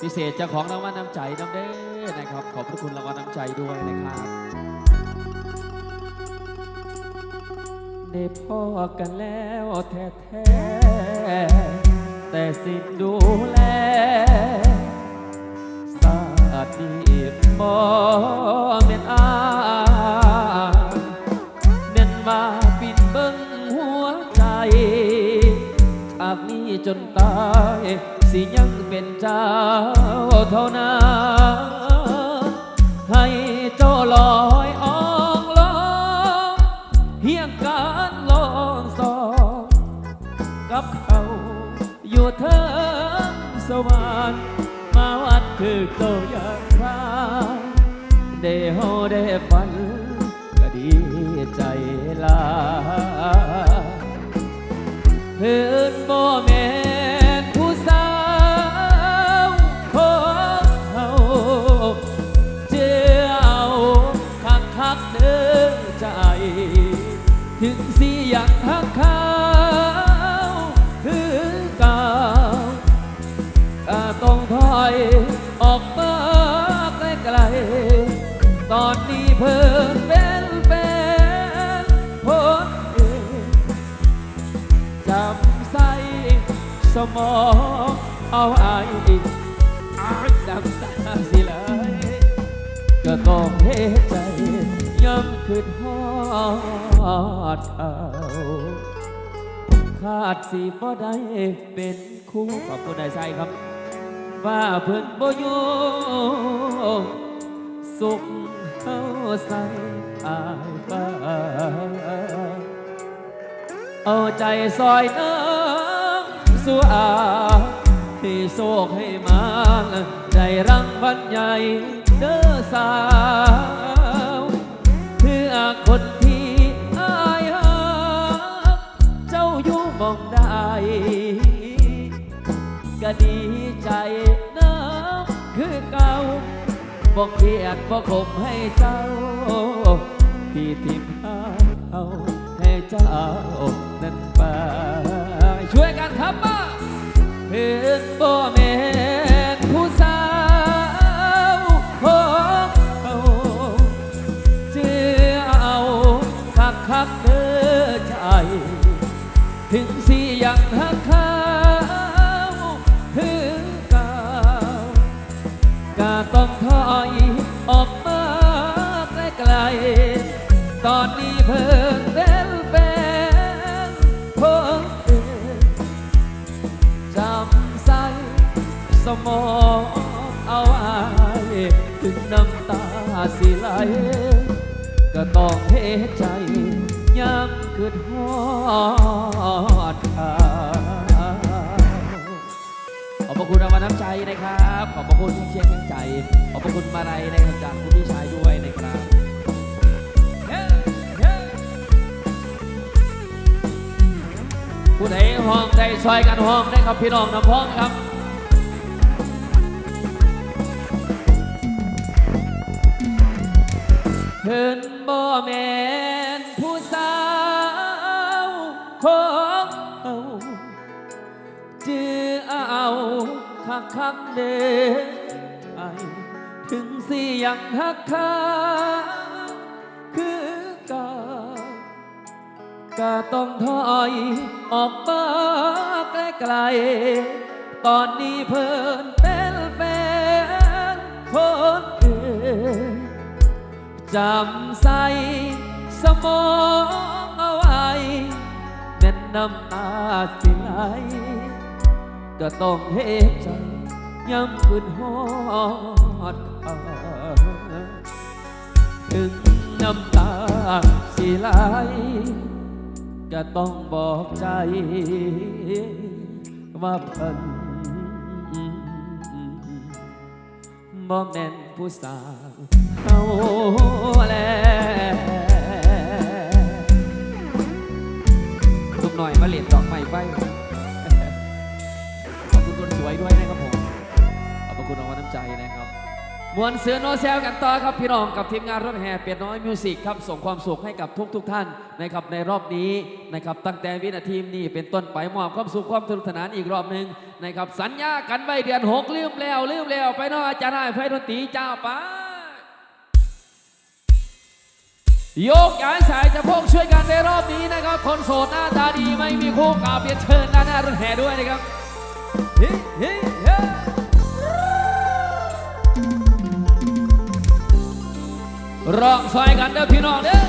พิเศษเจ้าของรางวัลน้ำใจน้ำเด้อนะครับ ขอบพระคุณรางวัลน้ำใจด้วยนะครับได้พ่อกันแล้วแท้ๆแต่สิ้นดูแลสาดีบ่เม่นอาเม่นมาปิดเบิ้งหัวใจจากนี้จนตาย สิยังเป็นเจ้าเท่านั้นให้เจ้าลอยอองลองเฮียงการลองสองกับเขาอยู่เทิงสวรรค์มาวัดคือโตอยากพาได้เฮาได้ฝัน เอาไอ้อายดำตาสิเลยก็ต้องเทใจย้ำคืนฮอดเขาขาดสีบ่ได้เป็นคู่ขอบคุณนายชัยครับว่าเพิ่นบ่อยู่สุขเฮาใส่อายฟ้าเอาใจซอยน้ำ สู่อาให้โศกให้มาได้รังวัลใหญ่เด้อสาวเพื่อคนที่อายหักเจ้าอยู่มองได้ก็ดีใจน้ำคือเก่าบอกเครียดบอกขมให้เจ้าที่ทิมหาเอาให้เจ้านั้นไป ช่วยกันครับมาเห็นบ่แม่นผู้สาวของเขาเจ้าคักคักเด้อใจ ถึงสิยังหักเขาคือเก่าก็ต้องถอยออกมาไกลๆตอนนี้เพิ่ง สิไหลก็ต้องเทใจย้ำคืดฮอดขาขอบพระคุณรางวัลน้ำใจนะครับ ขอบพระคุณที่เชียร์ทั้งใจ ขอบพระคุณมาลัยนะครับจากคุณพี่ชายด้วยนะครับเฮ้เฮ้ผู้ใดห้องได้ซอยกันห้องได้ครับพี่น้องน้ำพ้องครับ พิ่นบ่แม่นผู้สาวของเฮาจือเอาคักคักเด้ไอถึงสิยังหักเขาคือเก่าก็ต้องถอยออกมาไกลๆตอนนี้เพิ่นเป็นแฟนคนอื่น จำใส่สมองเอาไว้แม่นน้ำตาสิไหลก็ต้องเฮ็ดใจย้ำคืนฮอดเขาถึงน้ำตาสิไหลก็ต้องบอกใจ ว่าเพิ่นบ่แม่นผู้สาว เอาแลสุกหน่อยมาเล่นดอกไม้ไฟขอบคุณคนสวยด้วยนะครับผมขอบคุณรางวัลน้ำใจนะครับมวนเสือโนแซวกันต่อครับพี่น้องกับทีมงานรถแห่เปียน้อยมิวสิกครับส่งความสุขให้กับทุกทุกท่านนะครับในรอบนี้นะครับตั้งแต่วินาทีนี้เป็นต้นไปมอบความสุขความสนุกสนานอีกรอบหนึ่งนะครับสัญญากันไว้เดือนหกลืมแล้วลืมแล้วไปน้ออาจารย์นายไฟดนตรีเจ้าไปโยกย้ายสายจะพกช่วยกันในรอบนี้นะครับ คนโสดหน้าตาดีไม่มีคู่กราบเรียนเชิญด้านหน้ารถแห่ด้วยนะครับเฮ้เฮ้เฮ้ร้องซอยกันเด้อพี่น้องเด้อ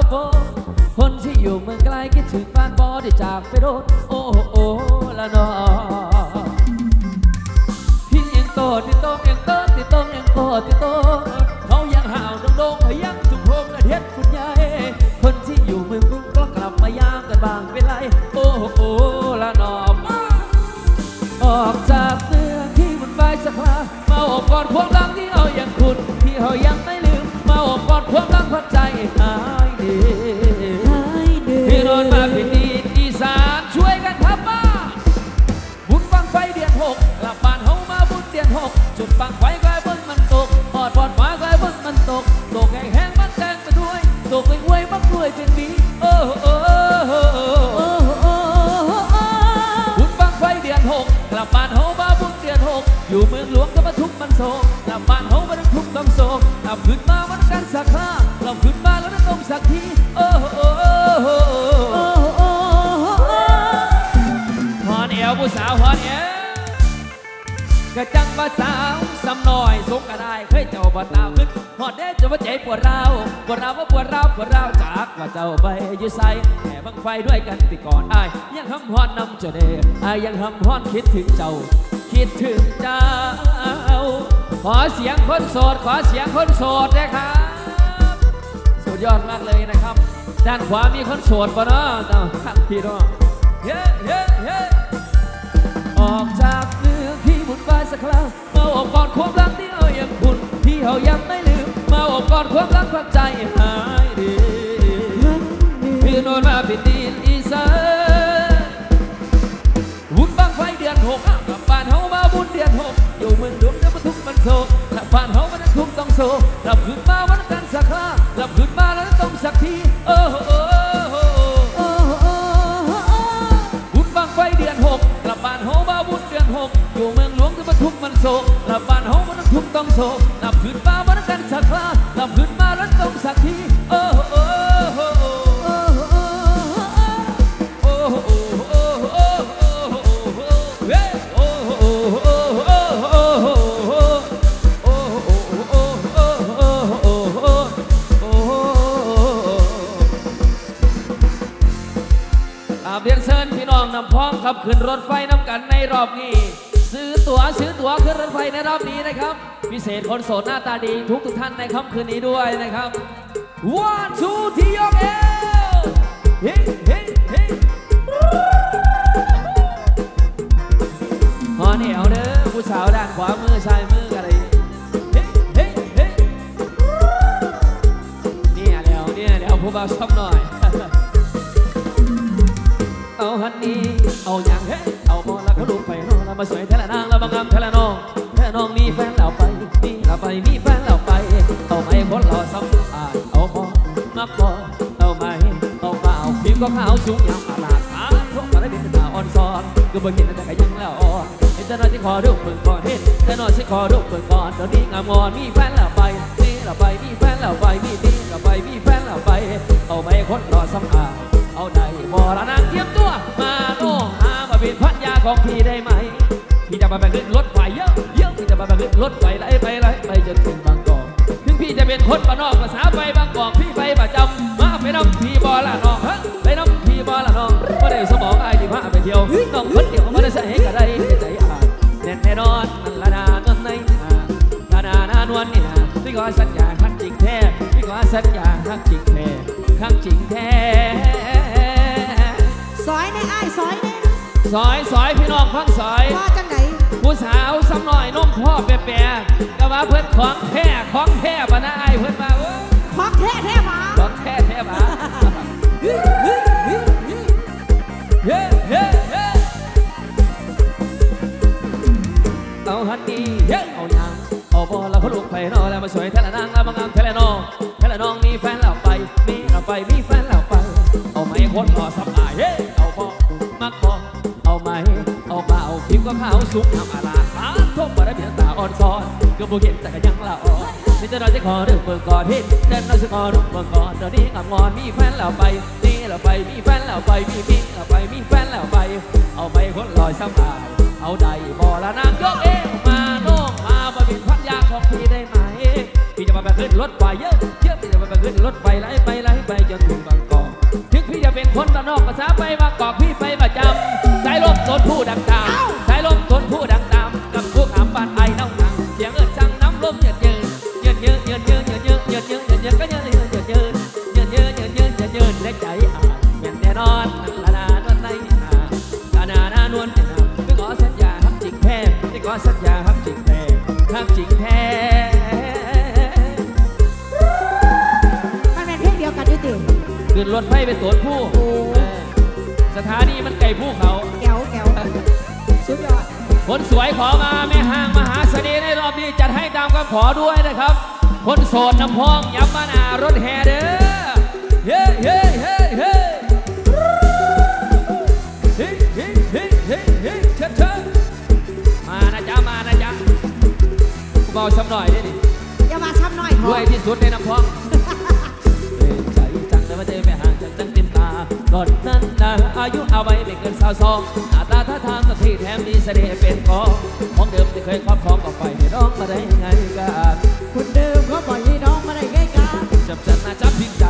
ากก็ฝนคนที่อยู่เมืองไกลคิดถึงบ้านบ่ได้จากไปโดนโอ้โอ้ละนอพี่ยังโตที่โตยังโตที่โตยังโตที่โต ลับขึ้นมาวันกันสักครั้งกลับขึ้นมาแล้วต้องสักทีโอ้โอ้โอ้ฮอนเอวผู้สาวฮอนเอวก็จังว่าสาวสำน้อยสงกระได้เคยเจ้าบ่ตาวขึ้นหอดเด้จะว่าใจปวดเราวปวดเราวว่าปวดเราวปวดเราวจากว่าเจ้าไปยู่ใส่แห่บังไฟด้วยกันติก่อนอายยังหำฮอนนำเจ้าเด้อายยังหำฮอนคิดถึงเจ้า คิดถึงเจ้า ขอเสียงคนโสด ขอเสียงคนโสดนะครับ สุดยอดมากเลยนะครับ ด้านขวามีคนโสดปะเนาะท่านพี่น้องเฮ้เฮ้เฮ้ออกจากเมืองที่บุญบายสักครั้งมาอบกอดความรักที่เอายังคุณที่เขายังไม่ลืม มาอบกอดความรักความใจหายดีพี่โนนมาเป็นดินอีสานบุญบังไฟเดือนหกกลับบ้านเฮามาบุญเดือนหกอยู่เมืองห ลวงแล้วมันทุกข์มันโศกกลับบ้านเฮามันทุกข์ต้องโศกกลับขึ้นมาวันกันสักครั้งกลับขึ้นมาแล้วต้องสักทีโอ้โหโอ้โหบุญบังไฟเดือนหกกลับบ้านเฮามาบุญเดือนหกอยู่เมืองหลวงที่บรรทุกมันโศกกลับบ้านเฮามันทุกข์ต้องโศกกลับขึ้นมาวันกันสักครากลับขึ้นมาแล้วต้องสักทีำพ้องขับขึ้นรถไฟน้ำกันในรอบนี้ ซื้อตั๋วซื้อตั๋วขึ้นรถไฟในรอบนี้นะครับ พิเศษคนโสดหน้าตาดีทุกทุกท่านในค่ำคืนนี้ด้วยนะครับ one two ที่ยกเอวเฮ้เฮ้เฮ้ฮอนเอวเด้อผู้สาวด้านขวามือซ้ายมืออะไรเฮ้เฮ้เฮ้เนี่ยแล้วเนี่ยแล้วผู้บ่าวชอบหน่อย เอาอย่างเฮ้เอาบอลแล้วก็ลูกไปน้องแล้วมาสวยเทละนางแล้วบางงามเทละน้องเทละน้องมีแฟนแล้วไปมีแล้วไปมีแฟนแล้วไปเอาไหมคนหล่อซ้ำอ่านเอาบอมักบอเอาไหมเอาเปล่าพิมพ์ก็ขาวสูงยาวอาลาดขาทกมาได้เป็นตาอ่อนซ้อนก็บ่เห็นแต่ก็ยังแล้วอ่อนเห็นแต่น้อยที่ขอดูเบิ่งก่อนเห็นแต่น้อยที่ขอดูเบิ่งก่อนตอนนี้งามงอนมีแฟนแล้วไปมีแล้วไปมีแฟนแล้วไปมีดีแล้วไปมีแฟนแล้วไปเอาไหมคนหล่อซ้ำอ่านเอาได้บอละนางเตรียมตัวมา มาเป็นพันยาของพี่ได้ไหม พี่จะมาแบ่งขึ้นรถไฟเยอะเยอะพี่จะมาแบ่งขึ้นรถไฟไล่ไปไล่ไปจนถึงบางกอก ถึงพี่จะเป็นคนบ้านนอกภาษาไปบางกอกพี่ไปประจำมาไปน้ำพี่บอละน้องฮะไปน้ำพี่บอละน้องไม่ได้สมองไอ้ที่พาไปเที่ยวน้องคนเดียวก็ไม่ได้ใส่กับไดใจอ่านแน่นแน่นอนนั่นละนานนในนานานานวลนี่นะพี่ขอสัญญาครั้งจริงแท้พี่ขอสัญญาครั้งจริงแท้ครั้งจริงแท้ซอยในไอ้ายซอยใน สอยสอยพี่น้องข้างสอยพ่อจังไหนผู้สาวซ้ำหน่อยน้องพ่อแปรแปรก็ว่าเพื่อนของแท้ของแท้ปะนะไอเพื่อนมาของแท้แท้มาของแท้แท้มาเฮ้เฮ้เฮ้เอาฮันนี่เฮ้เอานางเอาบอลแล้วเขาลูกไปนอแล้วมาสวยเท้ละนางแล้วมางามเท้ละน้องเท้ละน้องมีแฟนแล้วไปมีเราไปมีแฟนแล้วไปเอาไม้คนหล่อสับ ก็ขาสุกทำอะไรสามทบมาได้เบียงตาอ่อนซ้อนก็บ่เห็นแต่ก็ยังละอ่อนนี่จะเราจะขอเรื่องเมืองก่อนพี่เดิเราจะขอเรื่องเมืองก่อนตอนนี้กับงอนมีแฟนแล้วไปนี่เราไปมีแฟนแล้วไปมีมีเราไปมีแฟนแล้วไป เอาไปคนลอยช้ำอายเอาได้บ่อละนางยกเองมาน้องมาบ่เป็นพันยาของพี่ได้ไหมพี่จะมาไปขึ้นรถไฟเยอะเยอะพี่จะมาไปขึ้นรถไฟไล่ไปไล่ไปจนถึงบางกอกถึงพี่จะเป็นคนตะนอกภาษาไปบางกอกพี่ไปประจำสายลบรถผู้ดังตาาสัญญาหักจริงแท้หักจริงแท้มันเป็นเพลงเดียวกันด้วยติขึ้นรถไฟไปสวนผู้สถานีมันไกลผู้เขา แก้วแก้วสุดยอดคนสวยขอมาแม่ห้างมหาเสน่ห์ในรอบนี้จัดให้ตามคำขอด้วยนะครับ คนโสดน้ำพองย้ำบ้านารถแห่เด้อเฮ้เฮ้เฮ้เฮ้าช้ำหน่อยดิอย่ามาช้ำหน่อยรวยที่สุดในน้ำพองเใจจังแต่ว่าเจอไม่ห่างจากจังเต็มตาหลอนนั้นนะอายุเอาไว้ไม่เกินสาวสองหน้าตาท่าทางก็ที่แถมมีเสน่ห์เป็นกองของเดิมที่เคยครอบครองก็ปล่อยให้น้องมาได้ไงกันคุณเดิมก็ปล่อยให้น้องมาได้ไงกันจับจันนะจับพิงใจ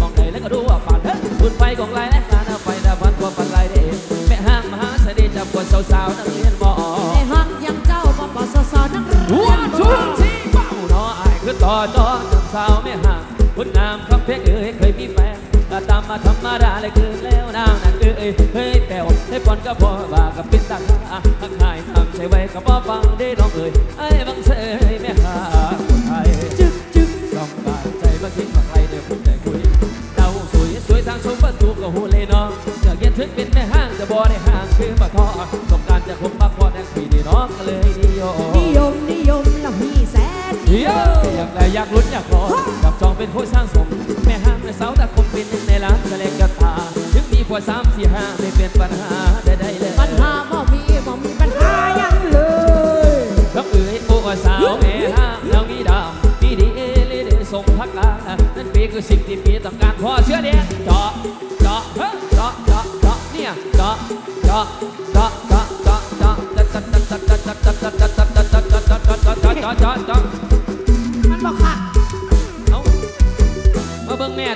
มองไหนแล้วก็รู้ว่าฝันคุณไฟของไรและการเอาไปนะฝันความฝันไรเด้แม่ห้างมหาเสน่ห์จับคนสาวๆนักเรียนมอ อจอจำสาวไม่ห่างคุณนามคำเพชรเอ้ยเคยมีแฟนก็ตามมาธรรมดาเลยคืนแล้วนางนั่นเอ้ยเฮ้ยแต่วให้ปอนก็พอว่ากับปิดตักทักทายทำใช้ไว้ก็บอฟังได้น้องเอ้ยไอ้บังเสยไม่ห่างคนไทยจึ๊กจึ๊กต้องตายใจบางทีบางไยเดี๋ยวผมจะคุยเต้าสวยสวยทางชมประตูก็หูเลยน้องจะเย็นถึงเป็นแม่ห้างจะบ่ได้ห่างคือมาทอต้องการจะคบมาพอแน่ปีนี่น้องก็เลยนิยม ยอยากแต่อยากลุ้นอยากรอจับจองเป็นผู้สร้างสม แม่ห้ามสาวแต่คมเป็นหนึ่งในร้านทะเลกระตาถึงมีกว่าสามสี่ห้าไม่เป็นปัญหาใดๆเลยปัญหาบ่มีบ่มีปัญหายังเลยก็เอ่ยโอ้สาวแม่ห้ามเล้วมีดาวมีดีเลยเดินส่งพักลานั่นปีคือสิ่งที่มีต้องการพอเชื่อเดียเจาะเจาะเจาะเจาะเจาะเนี่ยเจาะเจาะ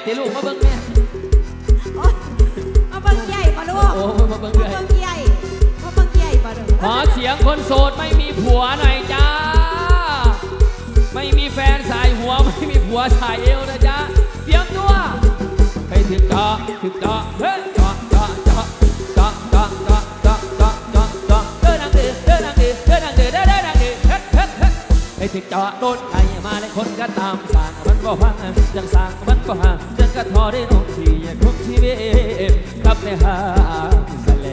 ติลูกมาเบิ่งแม่โอ๊ยมาเบิ่งใหญ่ป่ะลูกโอ้มาเบิ่งมาเลยเบิ่งใหญ่มาเบิ่งใหญ่ป่ะลูกขอเสียงคนโสดไม่มีผัวหน่อยจ้า ไม่มีแฟนสายหัวไม่มีผัวสายเอวนะจ๊ะเตรียมตัวให้ถึงเจาะถึงเจาะเฮ้ยเจาะเจาะเจาะเจาะเจาะเจาะเจาะเจาะเจาะเจาะเดินดังดื้อเดินดังดื้อเดินดังดื้อเดินเดินดังดื้อเฮ็ดเฮ็ดเฮ็ดให้ถึงเจาะโดนไอ้มาเลยคนก็ตามสั่งมันก็ฟังยังสั่งมันก็หาจ นก็ทอได้นกที่อยากทุกชีวิตกับในหางสะเล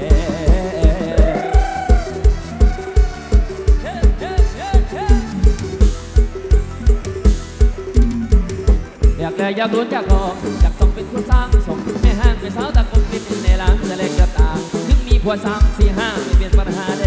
อยากได้อยากรู้อยากลองอยากต้องเป็นคนสร้างส่งแม่ห้างเป็นสาวตะกบเป็นในร้านจะเล็กกระตามถึงมีผัวสามสี่ห้าไม่เป็นปัญหาเลย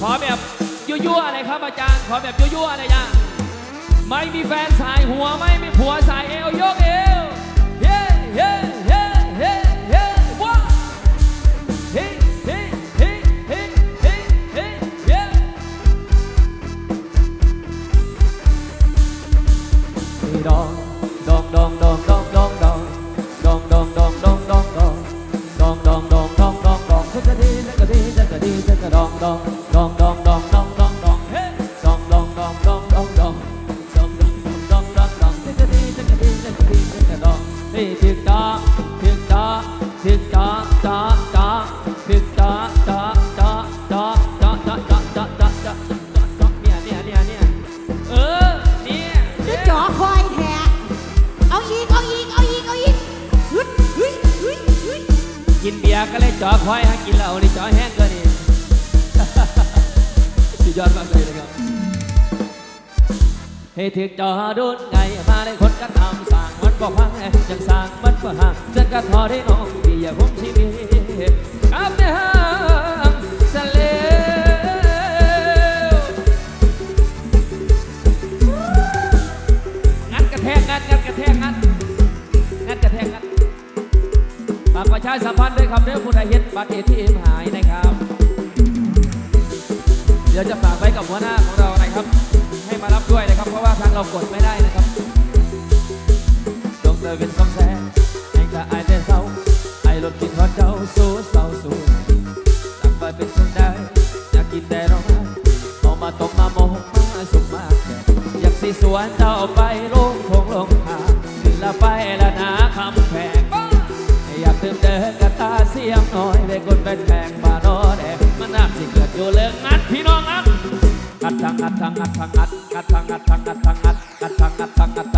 ขอแบบยั่วๆหน่อยครับอาจารย์ ขอแบบยั่วๆหน่อยจ้าไม่มีแฟนสายหัวไม่มีผัวสายเอวยกเอวเฮ้เฮ้เฮ้เฮ้เฮ้ว้าเฮ้เฮ้เฮ้เฮ้เฮ้เฮ้เฮ้ดองดองดองดองดองดองดองดองดองดองดองดองดองดองดองดองดองดองดองจักรดีจักรดีจักรดีจักรดองดองดองดอง นะครับ ให้ถึกจอดุนไงมาได้คนกันทำสั่งมันบอกพังยังสั่งมันบ่ห่างจะกระทอได้น้องพี่อย่าคุ้มชีวิตกับเนื้อหางสเลวงัดกระแทกงัดงัดกระแทกงัดงัดกระแทกงัดฝากประชาสัมพันธ์ด้วยครับเรื่องผู้ใดเห็นบัตรเอทีเอ็มหายนะครับ ดี๋ยวจะฝากไว้กับหัวหน้าของเรานะครับ ให้มารับด้วยนะครับ เพราะว่าทางเรากดไม่ได้นะครับจงเดิน งัดทางงัดทางงัดทางงัดงัดทางงัดทางงัดทางงัดงัดทางงัดทางงัด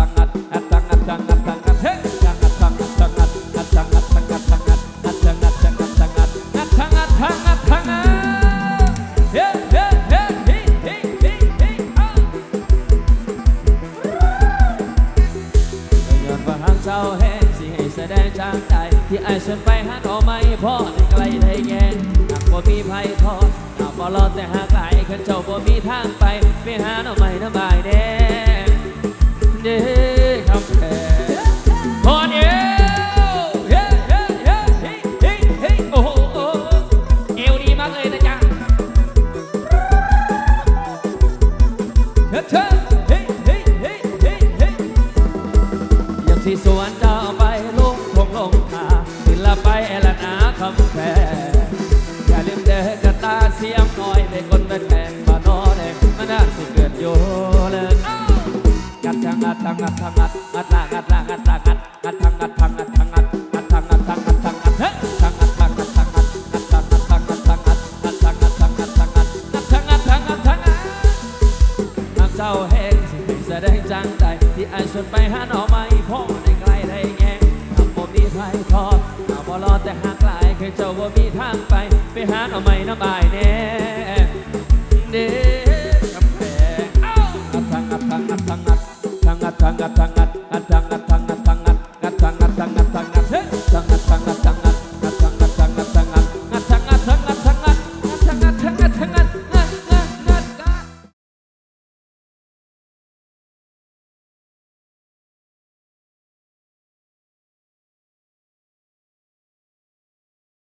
Yeah. เจ้าว่ามีทางไป ไปหาเอาไม้น้ำบายแน่เด้กำแพงอัดทางงัดทางงัดทางงัดทางงัดทางงัดทางงัด